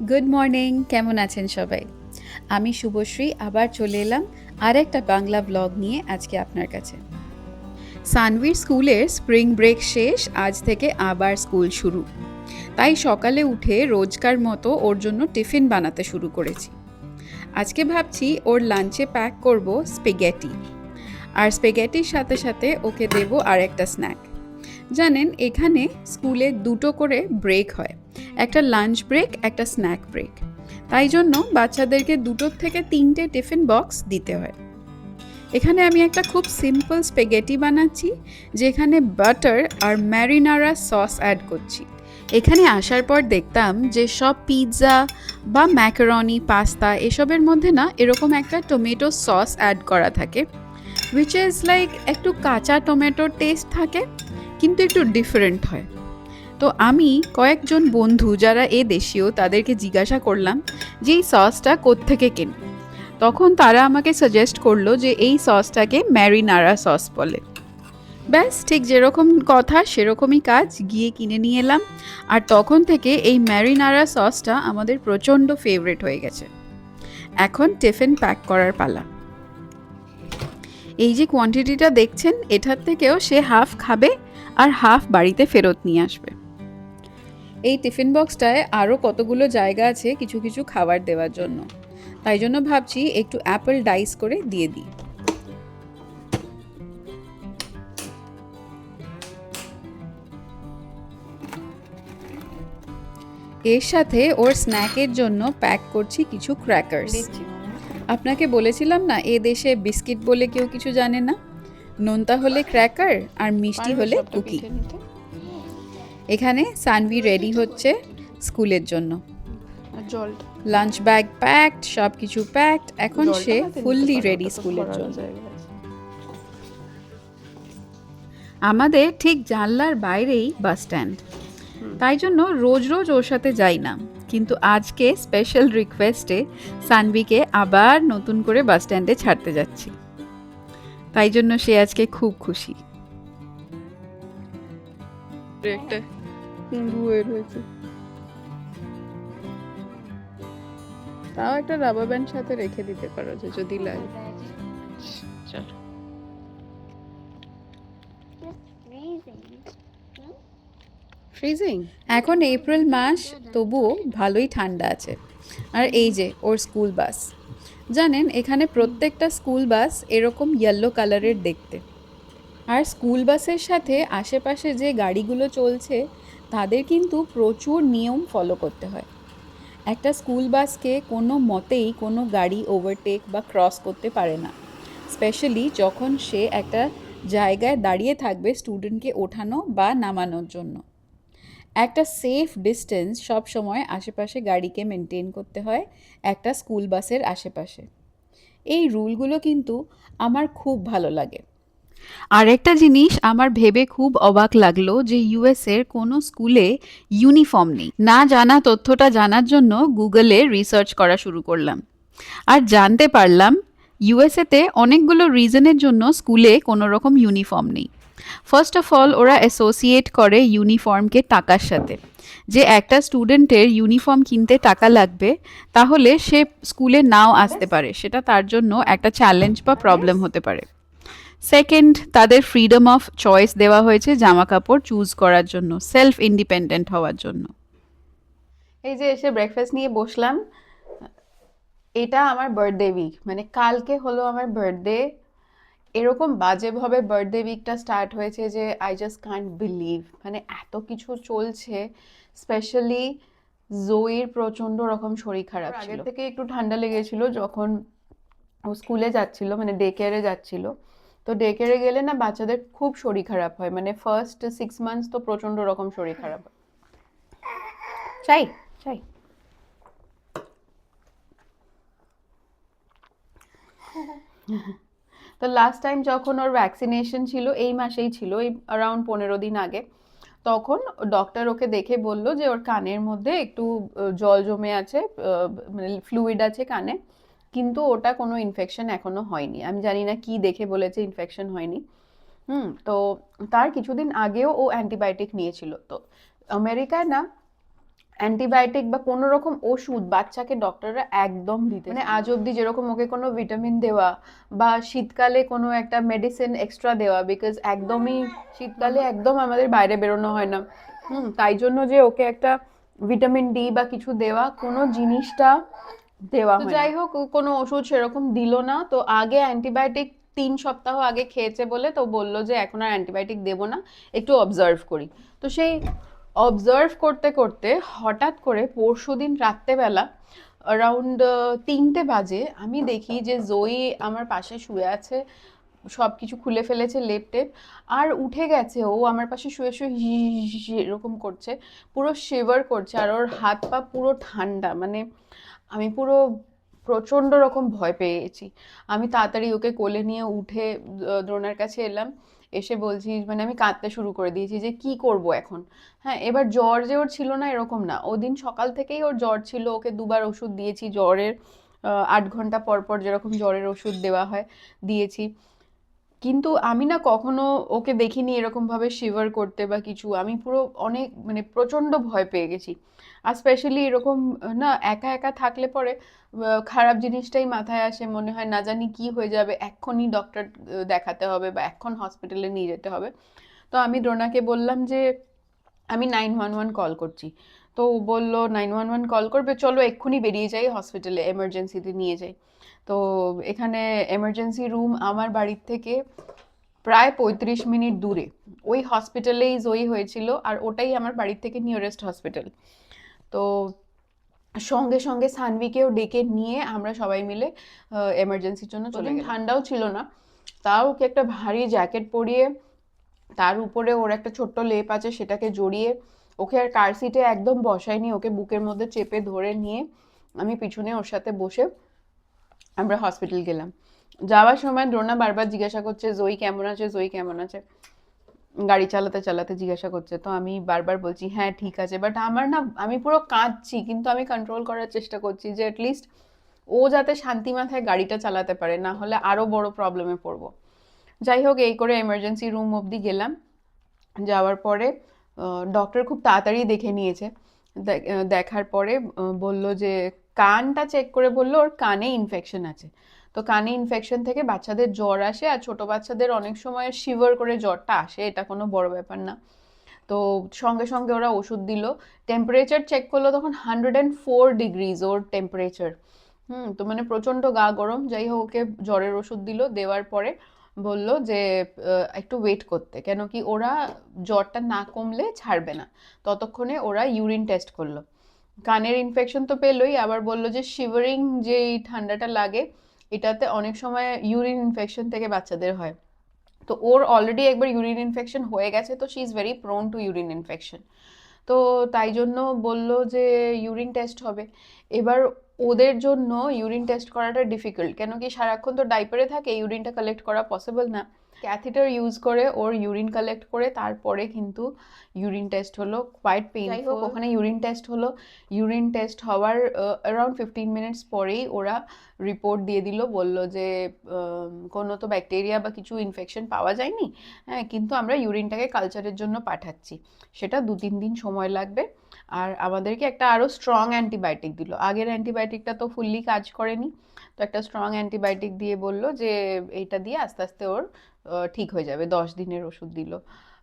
Good morning কেমন আছেন সবাই? আমি শুভশ্রী, আবার চলে এলাম আর একটা বাংলা ব্লগ নিয়ে আজকে আপনার কাছে। সানভীর স্কুলের স্প্রিং ব্রেক শেষ, আজ থেকে আবার স্কুল শুরু। তাই সকালে উঠে রোজকার মতো ওর জন্য টিফিন বানাতে শুরু করেছি। আজকে ভাবছি ওর লাঞ্চে প্যাক করব স্পেগেটি আর স্পেগেটির সাথে সাথে ওকে দেব আর একটা স্ন্যাক জানেন, এখানে স্কুলে দুটো করে ব্রেক হয়। একটা লাঞ্চ ব্রেক একটা স্ন্যাক ব্রেক তাই জন্য বাচ্চাদেরকে দুটোর থেকে তিনটে টিফিন বক্স দিতে হয়। এখানে আমি একটা খুব সিম্পল স্পেগেটি বানাচ্ছি, যেখানে বাটার আর ম্যারিনারা সস অ্যাড করছি। এখানে আসার পর দেখতাম যে সব পিৎজা বা ম্যাকারনি পাস্তা এসবের মধ্যে না এরকম একটা টমেটো সস অ্যাড করা থাকে উইচ ইজ লাইক একটু কাঁচা টমেটোর টেস্ট থাকে, কিন্তু একটু ডিফারেন্ট হয়। তো আমি কয়েকজন বন্ধু যারা এ দেশীয় তাদেরকে জিজ্ঞাসা করলাম যে এই সসটা কোত্থেকে কেন? তখন তারা আমাকে সাজেস্ট করল যে এই সসটাকে ম্যারিনারা সস বলে। ব্যাস, ঠিক যেরকম কথা, সেরকমই কাজ, গিয়ে কিনে নিয়ে এলাম। আর তখন থেকে এই ম্যারিনারা সসটা আমাদের প্রচণ্ড ফেভারেট হয়ে গেছে। এখন টিফিন প্যাক করার পালা। এই যে কোয়ান্টিটিটা দেখছেন, এটার থেকেও সে হাফ খাবে আর হাফ বাড়িতে ফেরত নিয়ে আসবে। এই টিফিন বক্সটায় আরও কতগুলো জায়গা আছে কিছু কিছু খাবার দেওয়ার জন্য। তাই জন্য ভাবছি একটু অ্যাপেল ডাইস করে দিয়ে দিই। এর সাথে ওর স্ন্যাকের জন্য প্যাক করছি কিছু ক্র্যাকার্স আপনাকে বলেছিলাম না এ দেশে বিস্কিট বলে কেউ কিছু জানে না? নোনতা হলে ক্র্যাকার আর মিষ্টি হলে কুকি এখানে সানভি রেডি হচ্ছে স্কুলের জন্য। জলটা লাঞ্চ ব্যাগ প্যাকড সব কিছু প্যাকড এখন সে ফুললি রেডি স্কুলের জন্য। আমাদের ঠিক জানলার বাইরেই বাস স্ট্যান্ড তাই জন্য রোজ রোজ ওর সাথে যাই না। কিন্তু আজকে স্পেশাল রিকোয়েস্টে সানভিকে আবার নতুন করে বাস স্ট্যান্ডে ছাড়তে যাচ্ছি। তাই জন্য সে আজকে খুব খুশি। একটা ধুয়ে রয়েছে তাও একটা রাবার ব্যান্ড সাথে রেখে দিতে পারো যে যদি লাগে। চল। ফ্রিজিং এখন এপ্রিল মাস তবুও ভালোই ঠান্ডা আছে। আর এই যে ওর স্কুল বাস জানেন এখানে প্রত্যেকটা স্কুল বাস এরকম ইয়েলো কালারের দেখতে। আর স্কুল বাসের সাথে আশেপাশে যে গাড়িগুলো চলছে তাদের কিন্তু প্রচুর নিয়ম ফলো করতে হয়। একটা স্কুল বাসকে কোনো মতেই কোনো গাড়ি ওভারটেক বা ক্রস করতে পারে না। স্পেশালি যখন সে একটা জায়গায় দাঁড়িয়ে থাকবে স্টুডেন্টকে ওঠানো বা নামানোর জন্য। একটা সেফ ডিস্টেন্স সব সময় আশেপাশে গাড়িকে মেনটেন করতে হয় একটা স্কুল বাসের আশেপাশে। এই রুলগুলো কিন্তু আমার খুব ভালো লাগে। আরেকটা জিনিস আমার ভেবে খুব অবাক লাগল যে ইউএসের কোনো স্কুলে ইউনিফর্ম নেই। না জানা তথ্যটা জানার জন্য গুগলে রিসার্চ করা শুরু করলাম। আর জানতে পারলাম, ইউএসএতে অনেকগুলো রিজনের জন্য স্কুলে কোনো রকম ইউনিফর্ম নেই। ফার্স্ট অফ অল ওরা অ্যাসোসিয়েট করে ইউনিফর্মকে টাকার সাথে। যে একটা স্টুডেন্টের ইউনিফর্ম কিনতে টাকা লাগবে, তাহলে সে স্কুলে নাও আসতে পারে। সেটা তার জন্য একটা চ্যালেঞ্জ বা প্রবলেম হতে পারে। সেকেন্ড তাদের ফ্রিডম অফ চয়েস দেওয়া হয়েছে জামা কাপড় চুজ করার জন্য সেলফ ইন্ডিপেন্ডেন্ট হওয়ার জন্য। এই যে এসে ব্রেকফাস্ট নিয়ে বসলাম এটা আমার বার্থডে উইক মানে কালকে হলো আমার বার্থডে এরকম বাজেভাবে বার্থডে উইকটা স্টার্ট হয়েছে যে আই জাস্ট কান্ট বিলিভ মানে এত কিছু চলছে স্পেশালি জয়ীর প্রচণ্ড রকম শরীর খারাপ ছিল। থেকে একটু ঠান্ডা লেগেছিল যখন ও স্কুলে যাচ্ছিল মানে ডে কেয়ারে যাচ্ছিল। তো ডে কেয়ারে গেলে না বাচ্চাদের খুব শরীর খারাপ হয়। মানে ফার্স্ট সিক্স মান্থস তো প্রচণ্ড রকম শরীর খারাপ হয়। চাই চাই তো লাস্ট টাইম যখন ওর ভ্যাকসিনেশন ছিল এই মাসেই ছিল এই অ্যারাউন্ড পনেরো দিন আগে তখন ডক্টর ওকে দেখে বলল যে ওর কানের মধ্যে একটু জল জমে আছে মানে ফ্লুইড আছে কানে। কিন্তু ওটা কোনো ইনফেকশন এখনও হয়নি। আমি জানি না কি দেখে বলেছে ইনফেকশন হয়নি। হুম তো তার কিছুদিন আগেও ও অ্যান্টিবায়োটিক নিয়েছিল। তো আমেরিকায় না অ্যান্টিবায়োটিক বা কোনো রকম ওষুধ বাচ্চাকে ডক্টররা একদম দিতে মানে আজ অবধি যেরকম ওকে কোনো ভিটামিন দেওয়া বা শীতকালে কোনো একটা মেডিসিন এক্সট্রা দেওয়া বিকজ একদমই শীতকালে একদম আমাদের বাইরে বেরোনো হয় না। হুম তাই জন্য যে ওকে একটা ভিটামিন ডি বা কিছু দেওয়া কোনো জিনিসটা দেওয়া হয় যাই হোক কোনো ওষুধ সেরকম দিল না। তো আগে অ্যান্টিবায়োটিক তিন সপ্তাহ আগে খেয়েছে বলে তো বলল যে এখন আর অ্যান্টিবায়োটিক দেবো না একটু অবজার্ভ করি। তো সেই অবজার্ভ করতে করতে হঠাৎ করে পরশু দিন রাত্রেবেলা অ্যারাউন্ড তিনটে বাজে আমি দেখি যে জয়ী আমার পাশে শুয়ে আছে সব কিছু খুলে ফেলেছে লেপ টেপ আর উঠে গেছে ও আমার পাশে শুয়ে শুয়ে হি এরকম করছে পুরো শেভার করছে আর ওর হাত পা পুরো ঠান্ডা মানে আমি পুরো প্রচণ্ড রকম ভয় পেয়েছি। আমি তাড়াতাড়ি ওকে কোলে নিয়ে উঠে দ্রোনার কাছে এলাম। এসে বলছি মানে আমি কাঁদতে শুরু করে দিয়েছি যে, কি করব এখন? হ্যাঁ এবার জ্বর যে ওর ছিল না এরকম না। ওদিন সকাল থেকেই ওর জ্বর ছিল। ওকে দুবার ওষুধ দিয়েছি জ্বরের আট ঘণ্টা পর পর যেরকম জ্বরের ওষুধ দেওয়া হয়, দিয়েছি। কিন্তু আমি না কখনো ওকে দেখিনি এরকমভাবে শিভার করতে বা কিছু। আমি পুরো অনেক মানে প্রচণ্ড ভয় পেয়ে গেছি। আর স্পেশালি এরকম না একা একা থাকলে পরে খারাপ জিনিসটাই মাথায় আসে। মনে হয় না জানি কি হয়ে যাবে, এক্ষুনি ডক্টর দেখাতে হবে বা এখন হসপিটালে নিয়ে যেতে হবে। তো আমি দ্রোণাকে বললাম যে, আমি নাইন ওয়ান ওয়ান কল করছি। তো ও বলল নাইন ওয়ান ওয়ান কল করবে চলো এক্ষুনি বেরিয়ে যাই হসপিটালে এমার্জেন্সিতে নিয়ে যাই। তো এখানে এমার্জেন্সি রুম আমার বাড়ির থেকে প্রায় পঁয়ত্রিশ মিনিট দূরে। ওই হসপিটালেই জয়ী হয়েছিল আর ওটাই আমার বাড়ির থেকে নিয়ারেস্ট হসপিটাল তো সঙ্গে সঙ্গে সানভিকেও ডেকে নিয়ে আমরা সবাই মিলে এমার্জেন্সির জন্য চলে গেলাম। ঠান্ডাও ছিল না। তাও ওকে একটা ভারী জ্যাকেট পরিয়ে তার উপরে ওর একটা ছোট্ট লেপ আছে সেটাকে জড়িয়ে ওকে আর কার সিটে একদম বসাইনি, ওকে বুকের মধ্যে চেপে ধরে নিয়ে আমি পিছনে ওর সাথে বসে আমরা হসপিটাল গেলাম। যাওয়ার সময় দ্রোণা বারবার জিজ্ঞাসা করছে জয়ী কেমন আছে? জয়ী কেমন আছে? গাড়ি চালাতে চালাতে জিজ্ঞাসা করছে। তো আমি বারবার বলছি হ্যাঁ ঠিক আছে। বাট আমার না, আমি পুরো কাঁদছি, কিন্তু আমি কন্ট্রোল করার চেষ্টা করছি যে অ্যাটলিস্ট ও যাতে শান্তি মাথায় গাড়িটা চালাতে পারে, না হলে আরও বড় প্রবলেমে পড়ব। যাই হোক, এই করে এমার্জেন্সি রুম অবধি গেলাম। যাওয়ার পরে ডক্টর খুব তাড়াতাড়ি দেখে নিয়েছে। দেখার পরে বলল যে, কানটা চেক করে বলল ওর কানে ইনফেকশন আছে। তো কানে ইনফেকশন থেকে বাচ্চাদের জ্বর আসে আর ছোট বাচ্চাদের অনেক সময় শিভার করে জ্বরটা আসে, এটা কোনো বড় ব্যাপার না। তো সঙ্গে সঙ্গে ওরা ওষুধ দিল। টেম্পারেচার চেক করল তখন হান্ড্রেড অ্যান্ড ফোর ডিগ্রিজ ওর টেম্পারেচার হুম, তো মানে প্রচণ্ড গা গরম। যাই হোক, ওকে জ্বরের ওষুধ দিল। দেওয়ার পরে বলল যে একটু ওয়েট করতে। কেন কি ওরা জ্বরটা না কমলে ছাড়বে না। ততক্ষণে ওরা ইউরিন টেস্ট করল। কানের ইনফেকশন তো পেলোই, আবার বলল যে শিভারিং যে ঠান্ডাটা লাগে, এটাতে অনেক সময় ইউরিন ইনফেকশন থেকে বাচ্চাদের হয়। তো ওর অলরেডি একবার ইউরিন ইনফেকশন হয়ে গেছে, তো she is very prone to urine infection তো তাই জন্য বলল যে ইউরিন টেস্ট হবে। এবার ওদের জন্য ইউরিন টেস্ট করাটা ডিফিকাল্ট কেন কি সারাক্ষণ তো ডাইপারে থাকে ইউরিনটা কালেক্ট করা পসিবল না। ক্যাথিটার ইউজ করে ওর ইউরিন কালেক্ট করে তারপরে কিন্তু ইউরিন টেস্ট হলো কোয়াইট পেইন যাই হোক ওখানে ইউরিন টেস্ট হলো। ইউরিন টেস্ট হওয়ার অ্যারাউন্ড ফিফটিন মিনিটস পরেই ওরা রিপোর্ট দিয়ে দিল বলল যে কোনো তো ব্যাকটেরিয়া বা কিছু ইনফেকশন পাওয়া যায়নি। হ্যাঁ কিন্তু আমরা ইউরিনটাকে কালচারের জন্য পাঠাচ্ছি। সেটা দু তিন দিন সময় লাগবে। আর আমাদেরকে একটা আরও স্ট্রং অ্যান্টিবায়োটিক দিল। আগের অ্যান্টিবায়োটিকটা তো ফুললি কাজ করেনি। তো একটা স্ট্রং অ্যান্টিবায়োটিক দিয়ে বলল যে এইটা দিয়ে আস্তে আস্তে ওর ঠিক হয়ে যাবে। দশ দিনের ওষুধ দিল।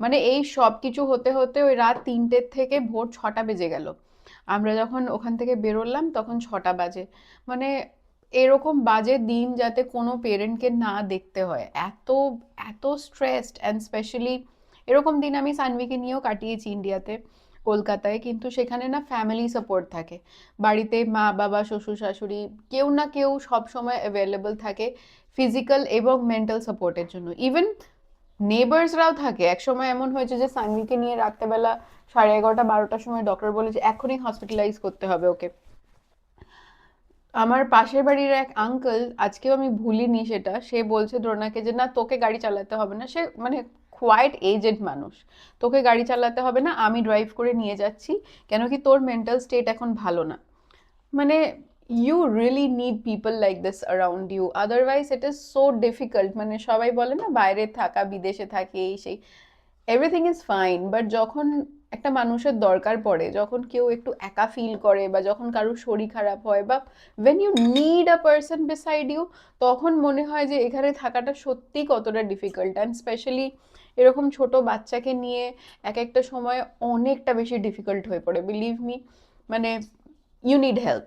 মানে এই সব কিছু হতে হতে ওই রাত তিনটের থেকে ভোর ছটা বেজে গেল। আমরা যখন ওখান থেকে বেরোলাম তখন ছটা বাজে। মানে এরকম বাজে দিন যাতে কোনো পেরেন্টকে না দেখতে হয়। এত এত স্ট্রেসড অ্যান্ড স্পেশালি এরকম দিন আমি সানভিকে নিয়েও কাটিয়েছি ইন্ডিয়াতে, কলকাতায়। কিন্তু সেখানে না ফ্যামিলি সাপোর্ট থাকে। বাড়িতে মা, বাবা, শ্বশুর, শাশুড়ি কেউ না কেউ সব সময় অ্যাভেলেবল থাকে ফিজিক্যাল এবং মেন্টাল সাপোর্টের জন্য। ইভেন নেবার্সরাও থাকে। এক সময় এমন হয়েছে যে, সানভিকে নিয়ে রাত্রেবেলা সাড়ে এগারোটা, বারোটার সময় ডক্টর বলেছে এখনই হসপিটালাইজ করতে হবে ওকে। আমার পাশের বাড়ির এক আঙ্কেল আজকেও আমি ভুলিনি সেটা, সে বলছে দ্রোণাকে যে, না, তোকে গাড়ি চালাতে হবে না। সে মানে কোয়াইট এজেড মানুষ। তোকে গাড়ি চালাতে হবে না, আমি ড্রাইভ করে নিয়ে যাচ্ছি। কেন কি তোর মেন্টাল স্টেট এখন ভালো না। মানে you really need people like this around you otherwise it is so difficult মানে সবাই বলে না, বাইরে থাকা, বিদেশে থাকে, এই সেই। এভরিথিং ইজ ফাইন বাট যখন একটা মানুষের দরকার পড়ে, যখন কেউ একটু একা ফিল করে বা যখন কারোর শরীর খারাপ হয় বা when you need a person beside you তখন মনে হয় যে এখানে থাকাটা সত্যি কতটা ডিফিকাল্ট অ্যান্ড স্পেশালি এরকম ছোট বাচ্চাকে নিয়ে এক একটা সময় অনেকটা বেশি ডিফিকাল্ট হয়ে পড়ে। বিলিভ মি মানে you need help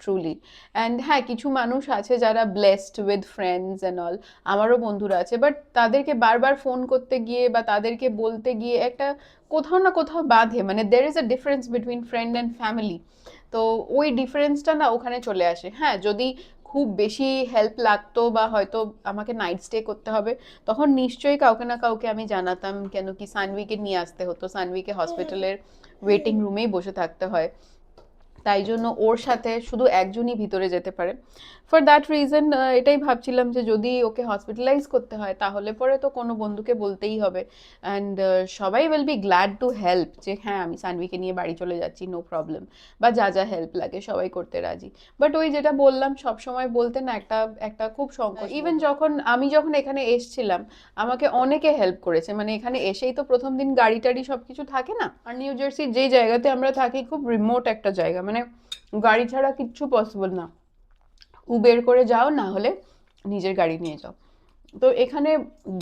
truly and হ্যাঁ কিছু মানুষ আছে যারা blessed with friends and all আমারও বন্ধুরা আছে বাট তাদেরকে বারবার ফোন করতে গিয়ে বা তাদেরকে বলতে গিয়ে একটা কোথাও না কোথাও বাঁধে মানে there is a difference between friend and family তো ওই ডিফারেন্সটা না ওখানে চলে আসে। হ্যাঁ যদি খুব বেশি হেল্প লাগতো বা হয়তো আমাকে নাইট স্টে করতে হবে তখন নিশ্চয়ই কাউকে না কাউকে আমি জানাতাম কেন কি সানভিকে নিয়ে আসতে হতো সানভিকে হসপিটালের ওয়েটিং রুমেই বসে থাকতে হয়। তাই জন্য ওর সাথে শুধু একজনই ভিতরে যেতে পারে। ফর দ্যাট রিজন এটাই ভাবছিলাম যে যদি ওকে হসপিটালাইজ করতে হয় তাহলে পরে তো কোনো বন্ধুকে বলতেই হবে। অ্যান্ড সবাই will be glad to help যে হ্যাঁ আমি সানভিকে নিয়ে বাড়ি চলে যাচ্ছি নো প্রবলেম বা যা যা হেল্প লাগে সবাই করতে রাজি। বাট ওই যেটা বললাম সব সময় বলতে না একটা একটা খুব সংকট ইভেন যখন আমি যখন এখানে এসছিলাম আমাকে অনেকে হেল্প করেছে। মানে এখানে এসেই তো প্রথম দিন গাড়ি টাড়ি সব কিছু থাকে না? আর নিউ জার্সির যেই জায়গাতে আমরা থাকি খুব রিমোট একটা জায়গা। মানে গাড়ি ছাড়া কিচ্ছু পসিবল না। উবের করে যাও, না হলে নিজের গাড়ি নিয়ে যাও। তো এখানে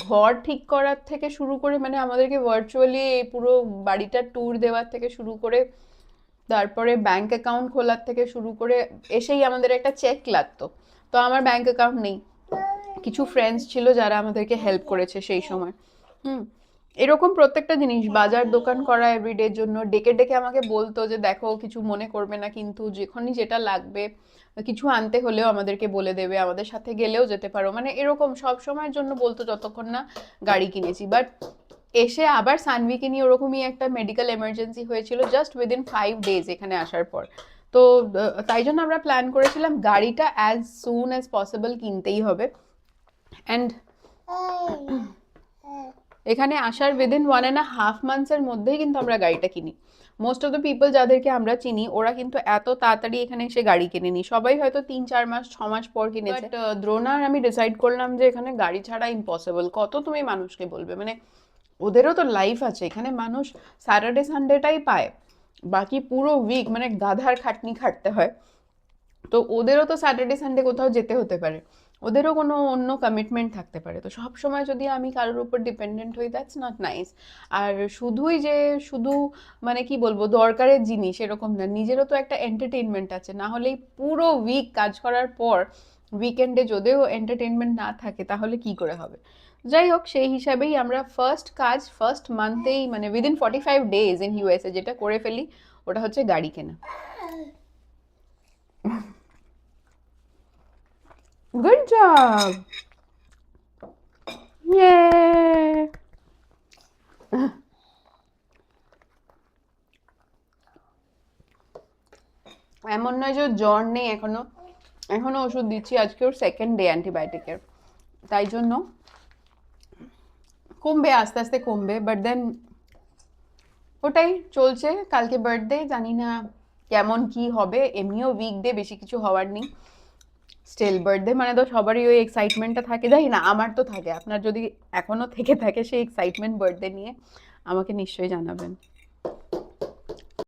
ঘর ঠিক করার থেকে শুরু করে মানে আমাদেরকে ভার্চুয়ালি এই পুরো বাড়িটার ট্যুর দেওয়ার থেকে শুরু করে, তারপরে ব্যাংক অ্যাকাউন্ট খোলার থেকে শুরু করে এসেই আমাদের একটা চেক লাগতো। তো আমার ব্যাংক অ্যাকাউন্ট নেই। কিছু ফ্রেন্ডস ছিল যারা আমাদেরকে হেল্প করেছে সেই সময়। হুম। এরকম প্রত্যেকটা জিনিস, বাজার দোকান করা এভরিডের জন্য। ডেকে ডেকে আমাকে বলতো যে, দেখো, কিছু মনে করবে না কিন্তু যখনই যেটা লাগবে, কিছু আনতে হলেও আমাদেরকে বলে দেবে, আমাদের সাথে গেলেও যেতে পারো। মানে এরকম সব সময়ের জন্য বলতো যতক্ষণ না গাড়ি কিনেছি। বাট এসে আবার সানভিকে নিয়ে ওরকমই একটা মেডিকেল এমার্জেন্সি হয়েছিল জাস্ট উইদিন ফাইভ ডেজ এখানে আসার পর। তো তাই জন্য আমরা প্ল্যান করেছিলাম গাড়িটা অ্যাজ সুন অ্যাজ পসিবল কিনতেই হবে। অ্যান্ড এখানে আসার উইদিন ওয়ান অ্যান্ড হাফ মান্থসের মধ্যেই কিন্তু আমরা গাড়িটা কিনি। মোস্ট অফ দ্য পিপল যাদেরকে আমরা চিনি, ওরা কিন্তু এত তাড়াতাড়ি এখানে এসে গাড়ি কিনেনি। সবাই হয়তো তিন, চার মাস, ছ মাস পর কিনেছে। বাট দ্রোণার আমি ডিসাইড করলাম যে এখানে গাড়ি ছাড়া ইম্পসিবল কত তুমি মানুষকে বলবে? মানে ওদেরও তো লাইফ আছে। এখানে মানুষ স্যাটারডে সানডেটাই পায়। বাকি পুরো উইক মানে গাধার খাটনি খাটতে হয়। তো ওদেরও তো স্যাটারডে সানডে কোথাও যেতে হতে পারে। ওদেরও কোনো অন্য কমিটমেন্ট থাকতে পারে। তো সব সময় যদি আমি কারোর উপর ডিপেন্ডেন্ট হই দ্যাটস নট নাইস আর শুধুই যে, শুধু মানে কি বলব, দরকারের জিনিস এরকম না, নিজেরও তো একটা এন্টারটেনমেন্ট আছে। না হলেই পুরো উইক কাজ করার পর উইকেন্ডে যদিও এন্টারটেনমেন্ট না থাকে, তাহলে কি করে হবে? যাই হোক, সেই হিসাবেই আমরা ফার্স্ট কাজ ফার্স্ট মান্থেই মানে within forty five days in USA যেটা করে ফেলি, ওটা হচ্ছে গাড়ি কেনা। Good job Yay! এমন নয় যে জ্বর নেই এখনও। এখনও ওষুধ দিচ্ছি। আজকে ওর সেকেন্ড ডে অ্যান্টিবায়োটিকের তাই জন্য কমবে, আস্তে আস্তে কমবে। বাট দেন ওটাই চলছে। কালকে বার্থডে জানি না কেমন কি হবে। এমনিও উইকডে বেশি কিছু হওয়ার নেই। স্টিল বার্থডে মানে তো সবারই ওই এক্সাইটমেন্টটা থাকে। যাই না আমার তো থাকে। আপনার যদি এখনও থেকে থাকে সেই এক্সাইটমেন্ট বার্থডে নিয়ে আমাকে নিশ্চয়ই জানাবেন।